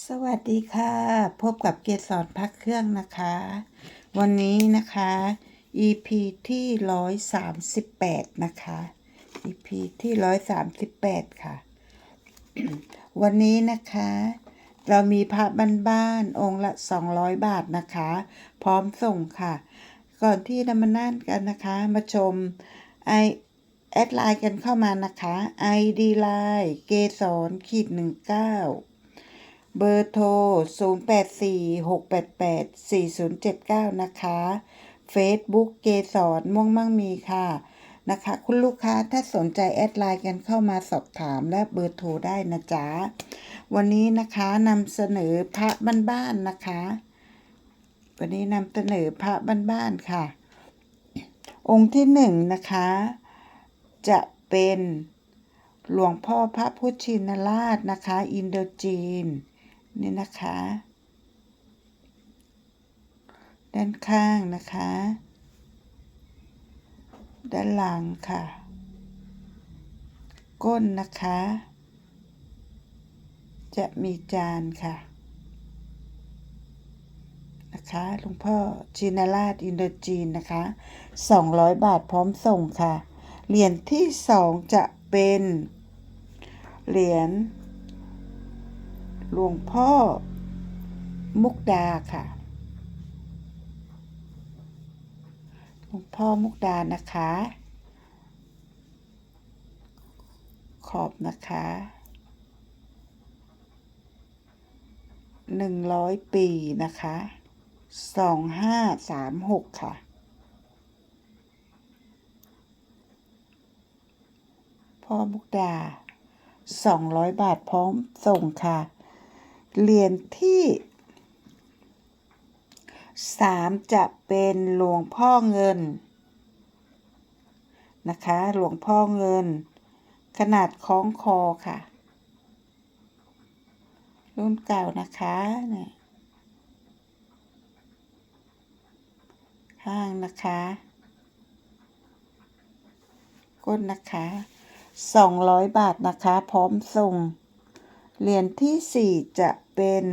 สวัสดีค่ะ พบกับเกสรพักเครื่องนะคะ วันนี้นะคะ EP ที่138นะคะ EP ที่138ค่ะ วันนี้นะคะ เรามีพระบ้านๆองค์ละ200บาทนะคะ พร้อมส่งค่ะ ก่อนที่จะมานั่นกันนะคะ มาชมไอแอดไลน์กันเข้ามานะคะ ID ไลน์เกสรขีด19เก้า เบอร์โทร 0846884079 นะคะ Facebook เกสรม่วงมั่งมีค่ะ นะคะ คุณลูกค้าถ้าสนใจแอดไลน์กันเข้ามาสอบถามและเบอร์โทรได้นะจ๊ะ วันนี้นะคะนำเสนอพระบ้านๆนะคะ วันนี้นำเสนอพระบ้านๆค่ะ องค์ที่หนึ่งนะคะ จะเป็นหลวงพ่อพระพุทธชินราชนะคะ อินโดจีน นี่นะคะ ด้านข้างนะคะ ด้านหลังค่ะ ก้นนะคะ จะมีจานค่ะ นะคะหลวงพ่อชินราชอินโดจีนนะคะ 200 บาทพร้อมส่งค่ะ เหรียญที่สองจะเป็น เหรียญ หลวงพ่อ มุกดาค่ะ หลวงพ่อมุกดานะคะ ขอบนะคะหนึ่งร้อยปีนะคะสองห้าสามหกค่ะพ่อมุกดาสองร้อยบาทพร้อมส่งค่ะ เหรียญที่สามจะเป็นหลวงพ่อเงิน นะคะ หลวงพ่อเงิน ขนาดคล้องคอค่ะ รุ่นเก่านะคะเนี่ยข้างนะคะก้นนะคะ200บาทนะคะ พร้อมส่ง เหรียญที่ 4 จะเป็น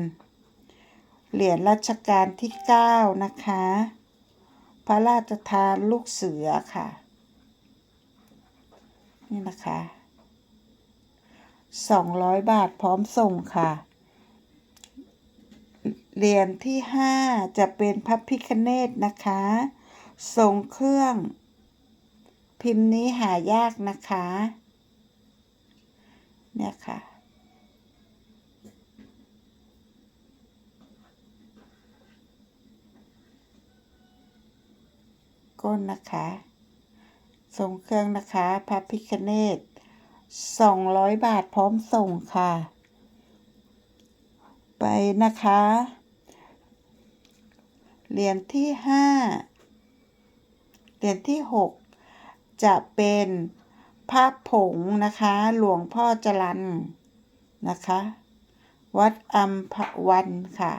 เหรียญรัชกาลที่ 9 นะคะ พระราชทานลูกเสือค่ะ นี่นะคะ 200 บาทพร้อมส่งค่ะเหรียญที่ 5 จะเป็นพระพิคเนตนะคะ ทรงเครื่อง พิมพ์นี้หายากนะคะ เนี่ยค่ะ ก้นนะคะ ทรงเครื่องนะคะพระพิคเนต200 บาทพร้อมส่งค่ะ ไปนะคะ เหรียญที่ 5 เหรียญที่ 6 จะเป็นพระผงนะคะ หลวงพ่อจรันนะคะ วัดอัมพวันค่ะ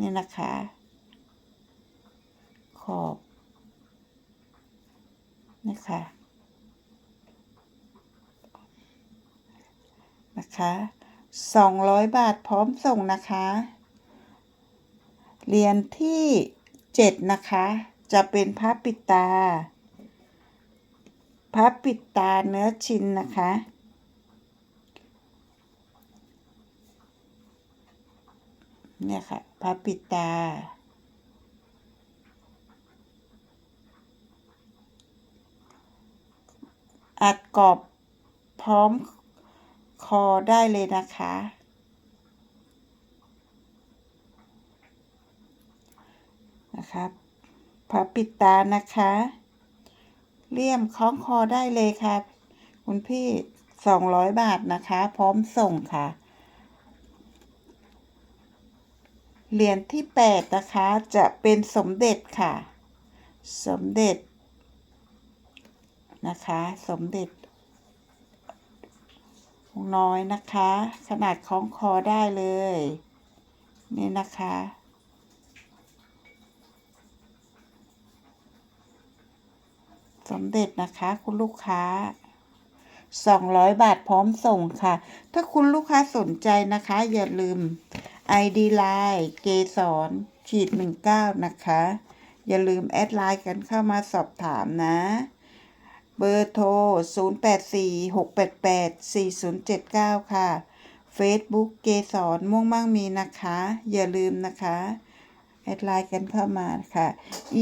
นี่นะคะ ขอบนะคะนะคะ200 บาทพร้อมส่งนะคะ เรียญที่ 7 นะคะ จะเป็นพระปิดตาพระปิดตาเนื้อชิ้นนะคะเนี่ยค่ะพระปิดตา อัดกรอบพร้อมคอได้เลยนะคะ นะครับพระปิดตานะคะ เลี่ยมคล้องคอได้เลยครับ คุณพี่สองร้อยบาทนะคะ พร้อมส่งค่ะ เหรียญที่แปดนะคะ จะเป็นสมเด็จค่ะ สมเด็จ นะคะ สมเด็จองน้อยนะคะ ขนาดคล้องคอได้เลย นี่นะคะ สมเด็จนะคะคุณลูกค้า 200 บาทพร้อมส่งค่ะ ถ้าคุณลูกค้าสนใจนะคะ อย่าลืม ID Line เกสรขีด19 นะคะ อย่าลืมแอดไลน์กันเข้ามาสอบถามนะ เบอร์โทร 0846884079 ค่ะ Facebook เกสรม่วงมั่งมีนะคะ อย่าลืมนะคะ แอดไลน์กันเข้ามาค่ะ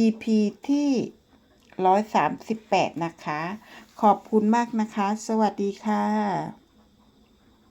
EP ที่ 138 นะคะ ขอบคุณมากนะคะ สวัสดีค่ะ